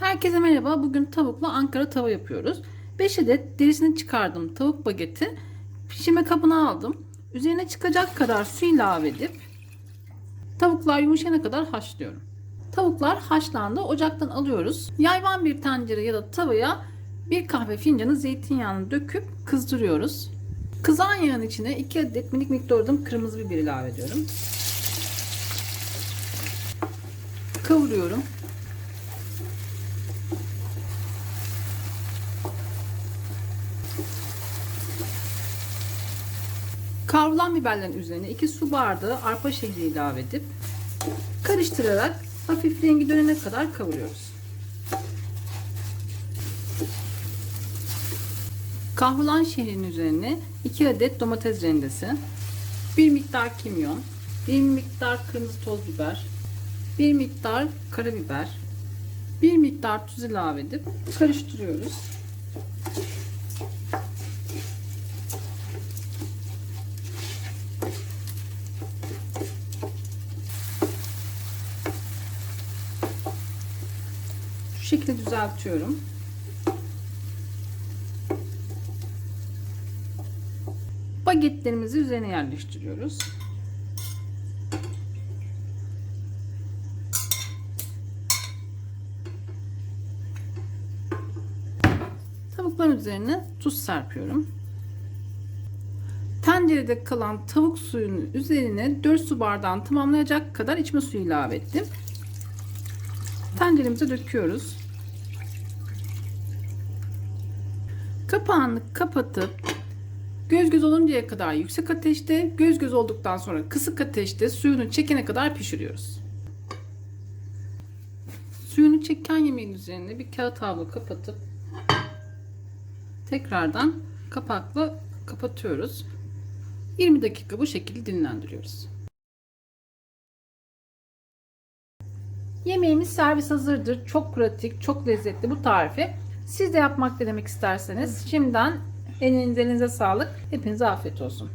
Herkese merhaba. Bugün tavukla Ankara tava yapıyoruz. 5 adet derisini çıkardım tavuk bageti. Pişirme kabına aldım. Üzerine çıkacak kadar su ilave edip tavuklar yumuşayana kadar haşlıyorum. Tavuklar haşlandı. Ocaktan alıyoruz. Yayvan bir tencere ya da tavaya bir kahve fincanı zeytinyağını döküp kızdırıyoruz. Kızan yağın içine 2 adet minik minik doğradığım kırmızı biber ilave ediyorum. Kavuruyorum. Kavrulan biberlerin üzerine 2 su bardağı arpa şehri ilave edip karıştırarak hafif rengi dönene kadar kavuruyoruz. Kahrulan şehrin üzerine 2 adet domates rendesi, 1 miktar kimyon, 1 miktar kırmızı toz biber, 1 miktar karabiber, 1 miktar tuz ilave edip karıştırıyoruz. Şekilde düzeltiyorum. Bagetlerimizi üzerine yerleştiriyoruz. Tavukların üzerine tuz serpiyorum. Tencerede kalan tavuk suyunun üzerine 4 su bardağını tamamlayacak kadar içme suyu ilave ettim. Tenceremize döküyoruz. Kapağını kapatıp göz göz oluncaya kadar yüksek ateşte, göz göz olduktan sonra kısık ateşte suyunu çekene kadar pişiriyoruz. Suyunu çeken yemeğin üzerine bir kağıt havlu kapatıp tekrardan kapakla kapatıyoruz. 20 dakika bu şekilde dinlendiriyoruz. Yemeğimiz servis hazırdır. Çok pratik, çok lezzetli bu tarifi. Siz de yapmak denemek isterseniz şimdiden elinize sağlık. Hepinize afiyet olsun.